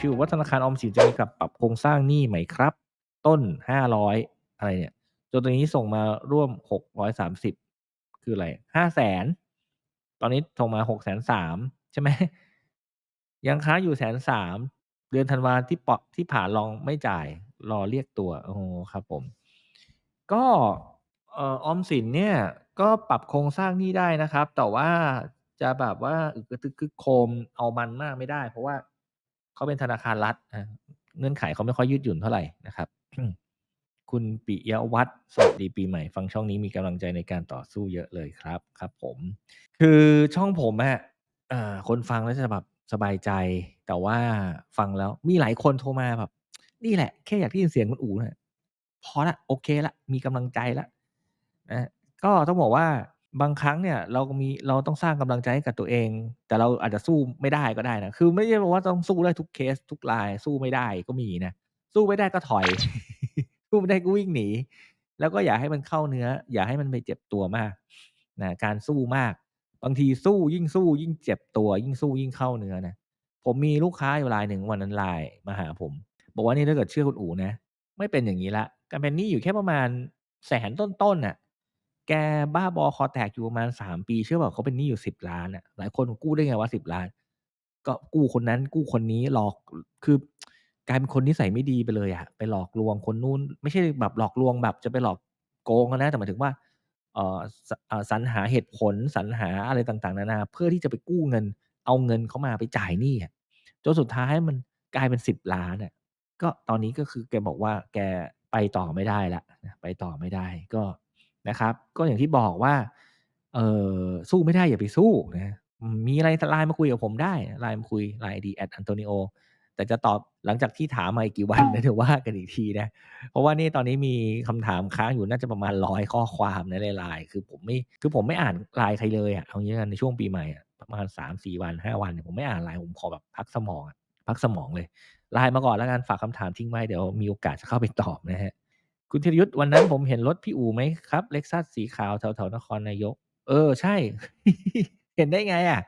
ชิวๆว่าธนาคารออมสินจะมีการปรับโครงสร้างหนี้ไหมครับ ต้น500อยอะไรเนี่ยจนตอนนี้ส่งมาร่วม630คืออะไร500,000ตอนนี้ส่งมา630,000ใช่ไหมยังค้างอยู่130,000เดือนธันวาที่ปาะที่ผ่านรองไม่จ่ายรอเรียกตัวโอ๋อครับผม ก็ออมสินเนี่ยก็ปรับโครงสร้างหนี้ได้นะครับ แต่ว่าจะแบบว่าอึกระตึกคึกโคมเอามันมากไม่ได้ เพราะว่า เขาเป็นธนาคารรัฐเงื่อนไขเขาไม่ค่อยยืดหยุ่นเท่าไหร่นะครับ คุณปิยวัฒน์สวัสดีปีใหม่ ฟังช่องนี้มีกำลังใจในการต่อสู้เยอะเลยครับครับ ผม คือช่องผมอะคนฟังแล้วจะแบบสบายใจ แต่ว่าฟังแล้วมีหลายคนโทรมาแบบนี่แหละแค่อยากได้ยินเสียงคุณอู๋นี่ยพอล้วโอเคล้วมีกำลังใจล้วนะก็ต้องบอกว่า บางครั้งเนี่ยเราก็มี เราต้องสร้างกำลังใจให้กับตัวเอง แต่เราอาจจะสู้ไม่ได้ก็ได้นะ คือไม่ใช่ว่าต้องสู้ได้ทุกเคสทุกราย สู้ไม่ได้ก็มีนะ สู้ไม่ได้ก็ถอย สู้ไม่ได้ก็วิ่งหนี แล้วก็อย่าให้มันเข้าเนื้อ อย่าให้มันไปเจ็บตัวมากนะการสู้มาก บางทีสู้ยิ่งสู้ยิ่งเจ็บตัว ยิ่งสู้ยิ่งเข้าเนื้อนะผมมีลูกค้าอยู่รายหนึ่งวันนั้น LINE มาหาผม บอกว่า"นี่ถ้าเกิดเชื่อคุณอู๋นะ ไม่เป็นอย่างงี้ล้วแกเป็นหนี้อยู่แค่ประมาณ100,000ต้นๆน่ะ แกบ้าบอคอแตกอยู่ประมาณ3ปี เชื่อเปล่าเขาเป็นหนี้อยู่10,000,000อะหลายคนกู้ได้ไงวะ10,000,000ก็กู้คนนั้นกู้คนนี้หลอกคือกลายเป็นคนนิสัยไม่ดีไปเลยอะไปหลอกลวงคนนู้น ไม่ใช่แบบหลอกลวงแบบจะไปหลอกโกงนะแต่หมายถึงว่าเออสรรหาเหตุผลสรรหาอะไรต่างๆ นานา เพื่อที่จะไปกู้เงิน เอาเงินเขามาไปจ่ายหนี้อะจนสุดท้ายมันกลายเป็น10,000,000อะก็ตอนนี้ก็คือแกบอกว่าแกไปต่อไม่ได้ล้วไปต่อไม่ได้ก็ นะครับ ก็อย่างที่บอกว่าเออสู้ไม่ได้อย่าไปสู้นะมีอะไรท LINE มาคุยกับผมได้ LINE มาคุย LINE ไอดี @antonio แต่จะตอบหลังจากที่ถามมาอีกกี่วันเดี๋ยวว่ากันอีกทีนะ เพราะว่านี่ตอนนี้มีคำถามค้างอยู่น่าจะประมาณ100ข้อความใน LINE คือผมไม่คือผมไม่อ่าน LINE ใครเลยอะเอางี้กันในช่วงปีใหม่อะประมาณ3-4วัน5วันเนี่ยผมไม่อ่าน LINE ผมขอแบบพักสมองพักสมองเลย LINE มาก่อนแล้วกันฝากคำถามทิ้งไว้เดี๋ยวมีโอกาสจะเข้าไปตอบนะครับ คุณธีรยุทธ์วันนั้นผมเห็นรถพี่อู๋ไหมครับ Lexus สีขาวแถวๆนครนายก เออใช่ เห็นได้ไงอะ?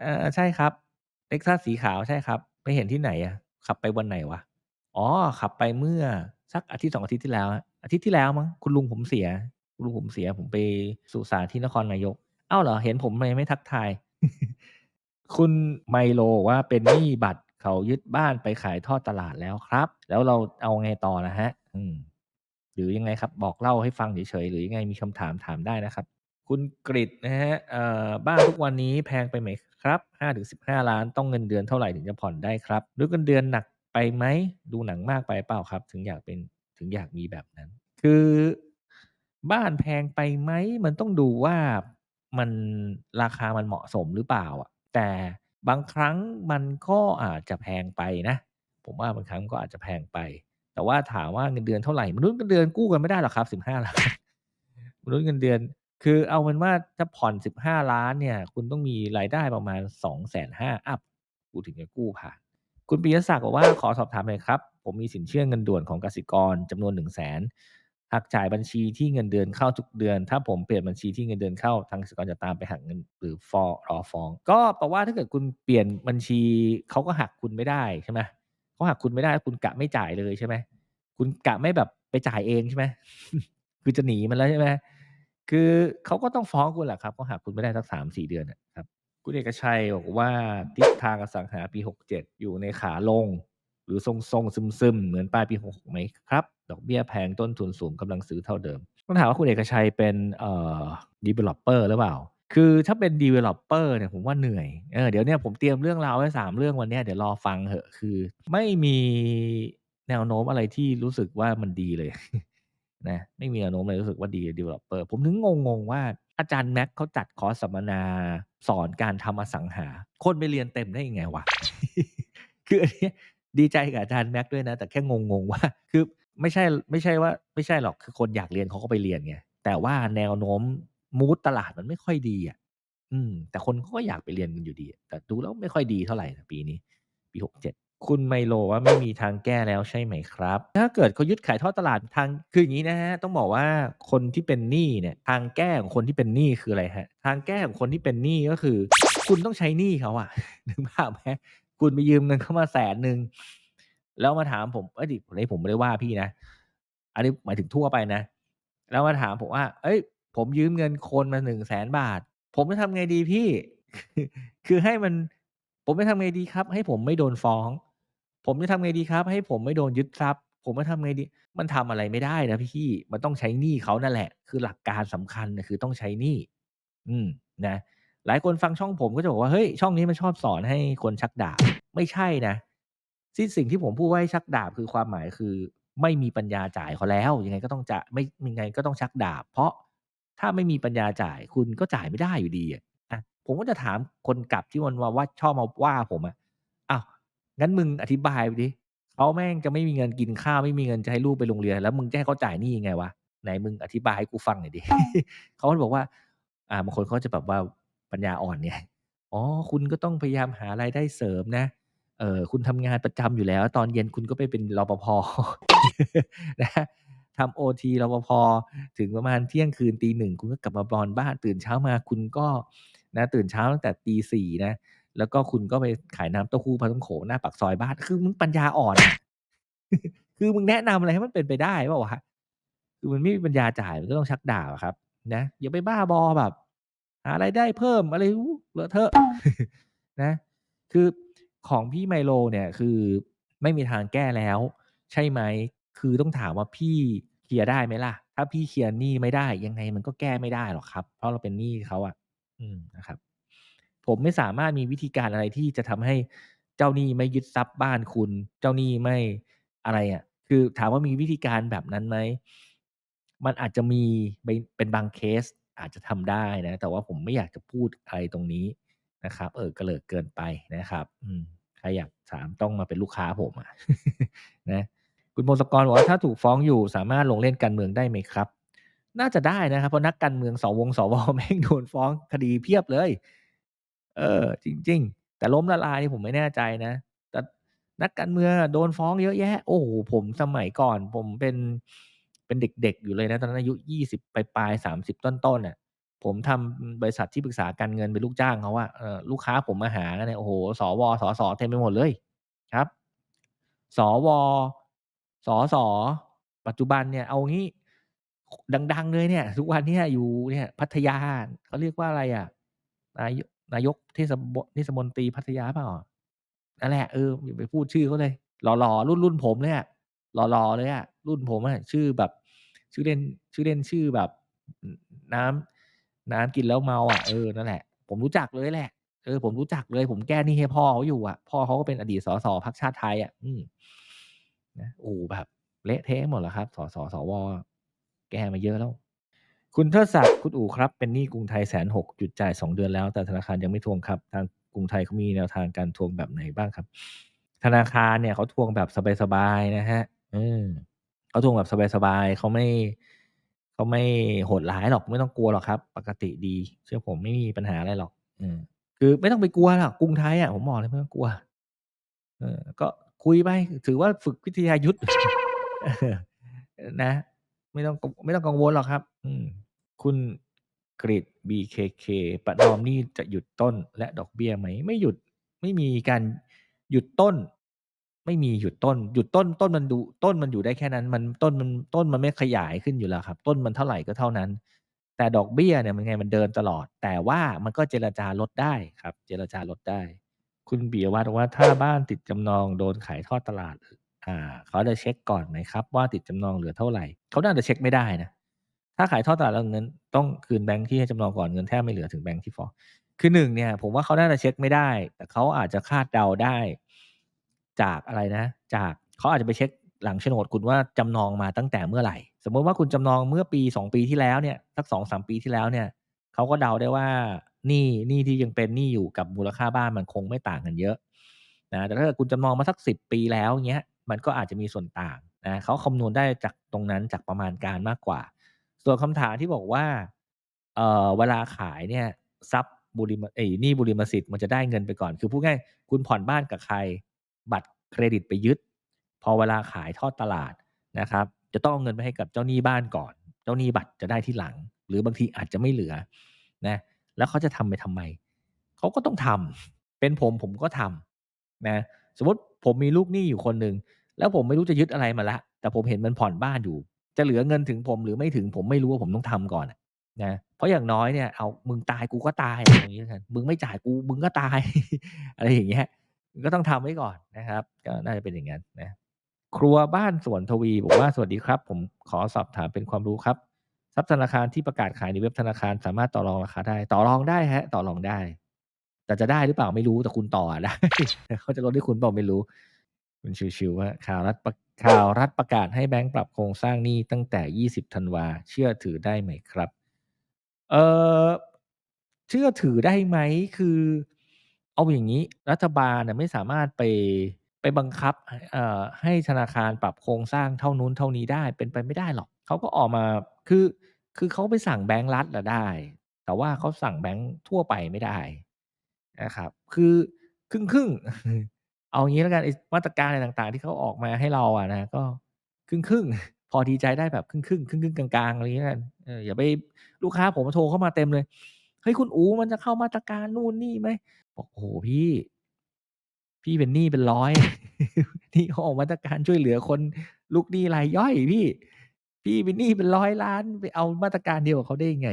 เออใช่ครับ Lexus สีขาวใช่ครับ ไปเห็นที่ไหนอะขับไปวันไหนวะ?อ๋อขับไปเมื่อสัก1-2องอาทิตย์ที่แล้ว อาทิตย์ที่แล้วมั้งคุณลุงผมเสีย คุณลุงผมเสีย ผมไปสุสานที่นครนายก เอ้าเหรอเห็นผมทำไมไม่ทักทาย คุณไมโลว่าเป็นหนี้บัตรเขายึดบ้านไปขายทอดตลาดแล้วครับ แล้วเราเอาไงต่อล่ะครับ?อืม หรือยังไงครับ บอกเล่าให้ฟังเฉยๆหรือยังไงมีคำถามถามได้นะครับ คุณกฤษฐ์นะครับเอ่อบ้านทุกวันนี้แพงไปไหมครับ5-15ล้านต้องเงินเดือนเท่าไหร่ถึงจะผ่อนได้ครับ?หรือเงินเดือนหนักไปไหม?ดูหนังมากไปเปล่าครับ ถึงอยากเป็นถึงอยากมีแบบนั้น คือบ้านแพงไปไหม?มันต้องดูว่ามันราคามันเหมาะสมหรือเปล่าอะ แต่บางครั้งมันก็อาจจะแพงไปนะ ผมว่าบางครั้งก็อาจจะแพงไป แต่ว่าถามว่าเงินเดือนเท่าไหร่?มนุษย์เงินเดือนกู้กันไม่ได้หรอกครับ15ล้านมนุษย์เงินเดือน คือเอาเป็นว่าถ้าผ่อน15ล้านเนี่ย คุณต้องมีรายได้ประมาณ250,000อัปคุณถึงจะกู้ผ่าน คุณปิยศักดิ์บอกว่าขอสอบถามหน่อยครับ ผมมีสินเชื่อเงินด่วนของกสิกรจำนวน100,000หากจ่ายบัญชีที่เงินเดือนเข้าทุกเดือน ถ้าผมเปลี่ยนบัญชีที่เงินเดือนเข้าทางกสิกรจะตามไปหักเงินหรือฟอรอฟ้อง ก็แปลว่าถ้าเกิดคุณเปลี่ยนบัญชีเขาก็หักคุณไม่ได้ใช่ไหม เขาหักคุณไม่ได้คุณกะไม่จ่ายเลยใช่ไหมคุณกะไม่แบบไปจ่ายเองใช่ไหมคือจะหนีมันแล้วใช่ไหมคือเขาก็ต้องฟ้องคุณแหละครับเขาหักคุณไม่ได้สัก3-4เดือนอะครับ คุณเอกชัยบอกว่าทิศทางอสังหาปี67อยู่ในขาลง หรือทรงๆซึมๆเหมือนปลายปี66ไหมครับ?ดอกเบี้ยแพงต้นทุนสูงกำลังซื้อเท่าเดิมต้องถามว่าคุณเอกชัยเป็นเอ่อ Developer หรือเปล่า? คือถ้าเป็น Developer เนี่ยผมว่าเหนื่อย เออเดี๋ยวเนี่ยผมเตรียมเรื่องราวไว้ 3 เรื่องวันเนี้ยเดี๋ยวรอฟังเหอะ คือ ไม่มีแนวโน้มอะไรที่รู้สึกว่ามันดีเลย นะไม่มีแนวโน้มอะไรรู้สึกว่าดี Developer ผมถึงงงๆว่าอาจารย์แม็กเขาจัดคอร์สสัมมนาสอนการทำอสังหา คนไปเรียนเต็มได้ยังไงวะ คืออันเนี้ยดีใจกับอาจารย์แม็กด้วยนะ แต่แค่งงๆว่า คือไม่ใช่ไม่ใช่ว่าไม่ใช่หรอกคือคนอยากเรียนเขาก็ไปเรียนไงแต่ว่าแนวโน้ม มูดตลาดมันไม่ค่อยดีอะ อืม แต่คนเขาก็อยากไปเรียนกันอยู่ดีอะแต่ดูแล้วไม่ค่อยดีเท่าไหรนะปีนี้ ปี67คุณไมโลว่าไม่มีทางแก้แล้วใช่ไหมครับ?ถ้าเกิดเขายึดขายทอดตลาดทางคืออย่างงี้นะครับต้องบอกว่าคนที่เป็นหนี้เนี่ยทางแก้ของคนที่เป็นหนี้คืออะไรครับ?ทางแก้ของคนที่เป็นหนี้ก็คือ คุณต้องใช้หนี้เขาอะนึกภาพไหม?คุณไปยืมเงินเขามาแสนหนึ่งแล้วมาถามผมเอ้ยดิอันนี้ผมไม่ได้ว่าพี่นะ อันนี้หมายถึงทั่วไปนะ แล้วมาถามผมว่า เอ้ย ผมยืมเงินคนมาหนึ่งแสนบาท ผมจะทำไงดีพี่ คือให้มัน ผมจะทำไงดีครับ ให้ผมไม่โดนฟ้อง ผมจะทำไงดีครับ ให้ผมไม่โดนยึดทรัพย์ ผมจะทำไงดี มันทำอะไรไม่ได้นะพี่ มันต้องใช้หนี้เขานั่นแหละ คือหลักการสำคัญนะคือต้องใช้หนี้ อืม นะ หลายคนฟังช่องผมก็จะบอกว่า เฮ้ย ช่องนี้มันชอบสอนให้คนชักดาบ ไม่ใช่นะที่สิ่งที่ผมพูดว่าชักดาบคือความหมายคือ ไม่มีปัญญาจ่ายเขาแล้ว ยังไงก็ต้องจะไม่ยังไงก็ต้องชักดาบ เพราะ ถ้าไม่มีปัญญาจ่ายคุณก็จ่ายไม่ได้อยู่ดีอะอะผมก็จะถามคนกลับที่มันมาว่าชอบมาว่าผมอะอ้าวงั้นมึงอธิบายไปสิเขาแม่งจะไม่มีเงินกินข้าวไม่มีเงินจะให้ลูกไปโรงเรียน แล้วมึงจะให้เขาจ่ายนี้ยังไงวะ?ไหนมึงอธิบายให้กูฟังหน่อยดิเขาก็บอกว่า อ่าบางคนเขาจะแบบว่าปัญญาอ่อนไงอ๋อ คุณก็ต้องพยายามหารายได้เสริมนะ เออคุณทำงานประจำอยู่แล้ว ตอนเย็นคุณก็ไปเป็นรปภ.นะ ทำโอทีรปภ.ถึงประมาณเที่ยงคืนตี1คุณก็กลับมานอนบ้าน ตื่นเช้ามาคุณก็นะตื่นเช้าตั้งแต่ตี4นะแล้วก็คุณก็ไปขายน้ำเต้าหู้ปลาท่องโกหน้าปากซอยบ้าน คือมึงปัญญาอ่อน คือมึงแนะนำอะไรให้มันเป็นไปได้ป่าวะ?คือมันไม่มีปัญญาจ่ายมันก็ต้องชักดาบอะครับ นะอย่าไปบ้าบอแบบหารายได้เพิ่มอะไรอู้เลอะเทอะนะ คือของพี่ไมโลเนี่ยคือไม่มีทางแก้แล้ว ใช่ไหม? คือต้องถามว่าพี่เคลียร์ได้ไหมล่ะ?ถ้าพี่เคลียร์หนี้ไม่ได้ ยังไงมันก็แก้ไม่ได้หรอกครับ เพราะเราเป็นหนี้เขาอะอืมนะครับ ผมไม่สามารถมีวิธีการอะไรที่จะทำให้เจ้าหนี้ไม่ยึดทรัพย์บ้านคุณ เจ้าหนี้ไม่อะไรอะคือถามว่ามีวิธีการแบบนั้นไหม?มันอาจจะมีเป็นบางเคสอาจจะทำได้นะ แต่ว่าผมไม่อยากจะพูดอะไรตรงนี้นะครับ เออกระเลิกเกินไปนะครับ อืมใครอยากถามต้องมาเป็นลูกค้าผมอะนะ คุณพงศกรบอกว่าถ้าถูกฟ้องอยู่สามารถลงเล่นการเมืองได้ไหมครับ?น่าจะได้นะครับ เพราะนักการเมืองสวงสว.แม่งโดนฟ้องคดีเพียบเลย เออ จริง ๆ แต่ล้มละลายนี่ผมไม่แน่ใจนะ แต่นักการเมืองโดนฟ้องเยอะแยะ โอ้โฮผมสมัยก่อน ผมเป็นเป็นเด็ก ๆ อยู่เลยนะ ตอนนั้นอายุ20ปลายๆ30ต้นๆอะผมทำบริษัทที่ปรึกษาการเงินเป็นลูกจ้างเขาอะเออลูกค้าผมมาหานเนี่ยโอ้โฮสวสสเต็มไปหมดเลยครับ สว สอสอปัจจุบันเนี่ยเอางี้ดัง ๆ เลยเนี่ย ทุกวันเนี้ยอยู่เนี่ยพัทยาเขาเรียกว่าอะไรอะนายนายกเทศบเทศมนตรีพัทยาเปล่า?นั่นแหละเอออย่าไปพูดชื่อเขาเลย หล่อๆรุ่นๆผมเลยอะหล่อๆเลยอะรุ่นผมอะชื่อแบบ ชื่อเล่นชื่อเล่นชื่อแบบ น้ำน้ำกินแล้วเมาอะเออนั่นแหละ ผมรู้จักเลยแหละเออผมรู้จักเลย ผมแก้หนี้ให้พ่อเขาอยู่อะพ่อเขาก็เป็นอดีตสสพรรคชาติไทยอะ อืม นะอ้โฮแบบเละเทะหมดแล้วครับสสสว.อแก้มาเยอะแล้ว คุณเทิดศักดิ์คุณอู๋ครับ เป็นหนี้กรุงไทย160,000หยุดจ่าย2เดือนแล้ว แต่ธนาคารยังไม่ทวงครับ ทางกรุงไทยเขามีแนวทางการทวงแบบไหนบ้างครับ?ธนาคารเนี่ยเขาทวงแบบสบายๆนะครับเออเขาทวงแบบสบายๆเขาไม่เขาไม่โหดร้ายหรอกไม่ต้องกลัวหรอกครับ ปกติดี เชื่อผมไม่มีปัญหาอะไรหรอก อืมคือไม่ต้องไปกลัวหรอกกรุงไทยอะผมบอกเลยไม่ต้องกลัว เออ ก็ คุยไป ถือว่าฝึกวิทยายุทธนะ ไม่ต้องไม่ต้องกังวลหรอกครับ อืคุณกฤษ BKK ประนอมนี้จะหยุดต้นและดอกเบี้ยไหม?ไม่หยุดไม่มีการหยุดต้น ไม่มีหยุดต้น หยุดต้นต้นมันดูต้นมันอยู่ได้แค่นั้น มันต้นมันต้นมันไม่ขยายขึ้นอยู่แล้วครับ ต้นมันเท่าไหร่ก็เท่านั้น แต่ดอกเบี้ยเนี่ยมันไงมันเดินตลอด แต่ว่ามันก็เจรจาลดได้ครับ เจรจาลดได้ คุณปิยวัฒน์ว่าถ้าบ้านติดจำนองโดนขายทอดตลาด อ่า เขาจะเช็กก่อนไหมครับ ว่าติดจำนองเหลือเท่าไหร่?เขาน่าจะเช็กไม่ได้นะ ถ้าขายทอดตลาดแล้วเงินต้องคืนแบงก์ที่ให้จำนองก่อนเงินแทบไม่เหลือถึงแบงก์ที่ฟ้องคือ1เนี่ย ผมว่าเขาน่าจะเช็กไม่ได้ แต่เขาอาจจะคาดเดาได้ จากอะไรนะ จากเขาอาจจะไปเช็กหลังโฉนดคุณว่าจำนองมาตั้งแต่เมื่อไหร่ สมมติว่าคุณจำนองเมื่อปี2ปีที่แล้วเนี่ยสัก2-3ปีที่แล้วเนี่ยเขาก็เดาได้ว่า หนี้หนี้ที่ยังเป็นหนี้อยู่กับมูลค่าบ้านมันคงไม่ต่างกันเยอะนะแต่ถ้าเกิดคุณจำนองมาสัก 10 ปีแล้วเงี้ยมันก็อาจจะมีส่วนต่างนะเขาคำนวณได้จากตรงนั้นจากประมาณการมากกว่า ส่วนคำถามที่บอกว่าเอ่อเวลาขายเนี่ยทรัพย์บุริมไอ้นี้บุริมสิทธิ์มันจะได้เงินไปก่อน คือพูดง่ายคุณผ่อนบ้านกับใคร บัตรเครดิตไปยึด พอเวลาขายทอดตลาดนะครับ จะต้องเอาเงินไปให้กับเจ้าหนี้บ้านก่อน เจ้าหนี้บัตรจะได้ที่หลัง หรือบางทีอาจจะไม่เหลือนะ แล้วเขาจะทำไปทำไม?เขาก็ต้องทำเป็นผมผมก็ทนะสมมติผมมีลูกหนี้อยู่คนหนึ่งแล้วผมไม่รู้จะยึดอะไรมาล้วแต่ผมเห็นมันผ่อนบ้านอยู่ จะเหลือเงินถึงผมหรือไม่ถึงผมไม่รู้ว่าผมต้องทำก่อนนะเพราะอย่างน้อยเนี่ยเอามึงตายกูก็ตายเอางนี้กันมึงไม่จ่ายกูมึงก็ตาย อะไรอย่างเงี้ยก็ต้องทำไว้ก่อนนะครับ ก็น่าจะเป็นอย่างงั้นนะ ครัวบ้านสวนทวีบอกว่าสวัสดีครับ ผมขอสอบถามเป็นความรู้ครับ ทรัพย์ธนาคารที่ประกาศขายในเว็บธนาคารสามารถต่อรองราคาได้ ต่อรองได้ครับต่อรองได้ แต่จะได้หรือเปล่าไม่รู้แต่คุณต่อได้เขาจะลดให้คุณเปล่าไม่รู้คุณชิวๆว่าข่าวรัฐข่าวรัฐประกาศให้แบงก์ปรับโครงสร้างหนี้ตั้งแต่ 20 ธันวาเชื่อถือได้ไหมครับ?เอ่อเชื่อถือได้ไหมคือ เอาอย่างงี้ รัฐบาลน่ะไม่สามารถไปไปบังคับเอ่อให้ธนาคารปรับโครงสร้างเท่านู้นเท่านี้ได้เป็นไปไม่ได้หรอก เขาก็ออกมา คือ คือเขาไปสั่งแบงก์รัฐอะได้ แต่ว่าเขาสั่งแบงก์ทั่วไปไม่ได้นะครับ คือครึ่งๆเอางี้แล้วกันไอ้มาตรการอะไรต่างๆ ที่เขาออกมาให้เราอะนะ ก็ครึ่งๆพอดีใจได้แบบครึ่งๆครึ่งๆกลางๆอะไรงี้แล้วกันเอออย่าไปลูกค้าผมโทรเข้ามาเต็มเลย"เฮ้ยคุณอู๋มันจะเข้ามาตรการนู่นนี่ไหม?"บอก"โอ้โฮพี่""พี่เป็นหนี้เป็นร้อยนี่เขาออกมาตรการช่วยเหลือคนลูกหนี้รายย่อยพี่ พี่เป็นหนี้เป็นร้อยล้านไปเอามาตรการเดียวกับเขาได้ยังไง?"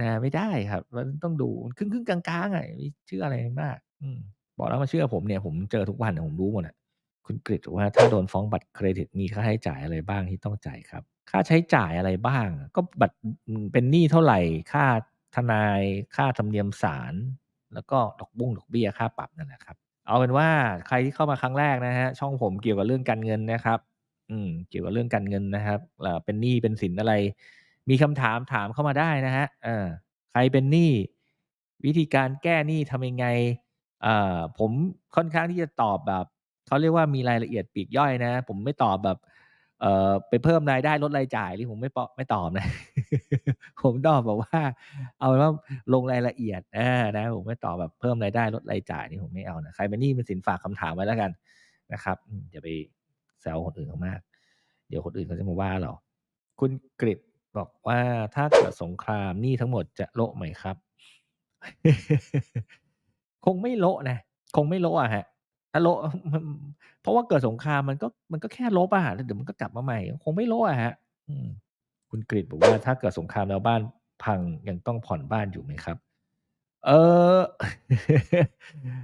นะไม่ได้ครับ มันต้องดูครึ่งๆกลางๆอะอย่เชื่ออะไรมาก อืมบอกแล้วมาเชื่อผมเนี่ยผมเจอทุกวันผมรู้หมดอะคุณกฤษบอกว่าถ้าโดนฟ้องบัตรเครดิตมีค่าใช้จ่ายอะไรบ้างที่ต้องจ่ายครับ?ค่าใช้จ่ายอะไรบ้าง ก็บัตรเป็นหนี้เท่าไหร่ ค่าทนาย ค่าธรรมเนียมศาลแล้วก็ดอกบ้งดอกเบี้ยค่าปรับนั่นแหละครับ เอาเป็นว่าใครที่เข้ามาครั้งแรกนะครับช่องผมเกี่ยวกับเรื่องการเงินนะครับ อืม เกี่ยวกับเรื่องการเงินนะครับอ่าเป็นหนี้เป็นสินอะไร มีคำถามถามเข้ามาได้นะครับเออใครเป็นหนี้ วิธีการแก้หนี้ทำยังไงอ่าผมค่อนข้างที่จะตอบแบบเขาเรียกว่ามีรายละเอียดปลีกย่อยนะ ผมไม่ตอบแบบ เอ่อไปเพิ่มรายได้ลดรายจ่ายนี่ผมไม่ปอไม่ตอบนะ ผมตอบแบบว่า เอาเป็นว่าลงรายละเอียดอานะ ผมไม่ตอบแบบเพิ่มรายได้ลดรายจ่ายนี่ผมไม่เอานะใครเป็นหนี้เป็นสินฝากคำถามไว้แล้วกันนะครับอืมอย่าไป แซวคนอื่นเขามาก เดี๋ยวคนอื่นเขาจะมาว่าเราคุณกฤษบอกว่าถ้าเกิดสงครามนี้ทั้งหมดจะโละไหมครับ?คงไม่โละนะคงไม่โละอะครับถ้าโละเพราะว่าเกิดสงครามมันก็มันก็แค่ลบอะแล้วเดี๋ยวมันก็กลับมาใหม่ คงไม่โละอะครับอืมคุณกฤษบอกว่าถ้าเกิดสงครามแล้วบ้านพังยังต้องผ่อนบ้านอยู่ไหมครับ?เออ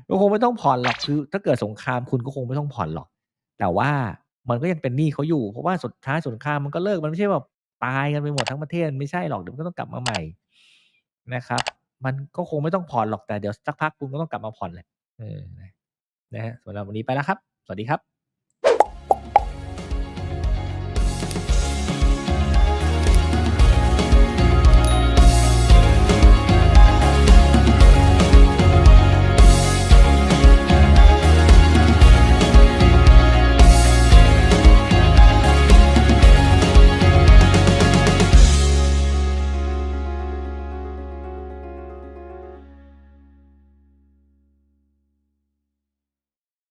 ก็คงไม่ต้องผ่อนหรอกคือ ถ้าเกิดสงครามคุณก็คงไม่ต้องผ่อนหรอก แต่ว่ามันก็ยังเป็นหนี้เขาอยู่ เพราะว่าสุดท้ายสงครามมันก็เลิกมันไม่ใช่แบบตายกันไปหมดทั้งประเทศไม่ใช่หรอกเดี๋ยวมันก็ต้องกลับมาใหม่นะครับ มันก็คงไม่ต้องผ่อนหรอกแต่เดี๋ยวสักพักคุณก็ต้องกลับมาผ่อนแหละเออนะฮะสำหรับวันนี้ไปแล้วครับ สวัสดีครับ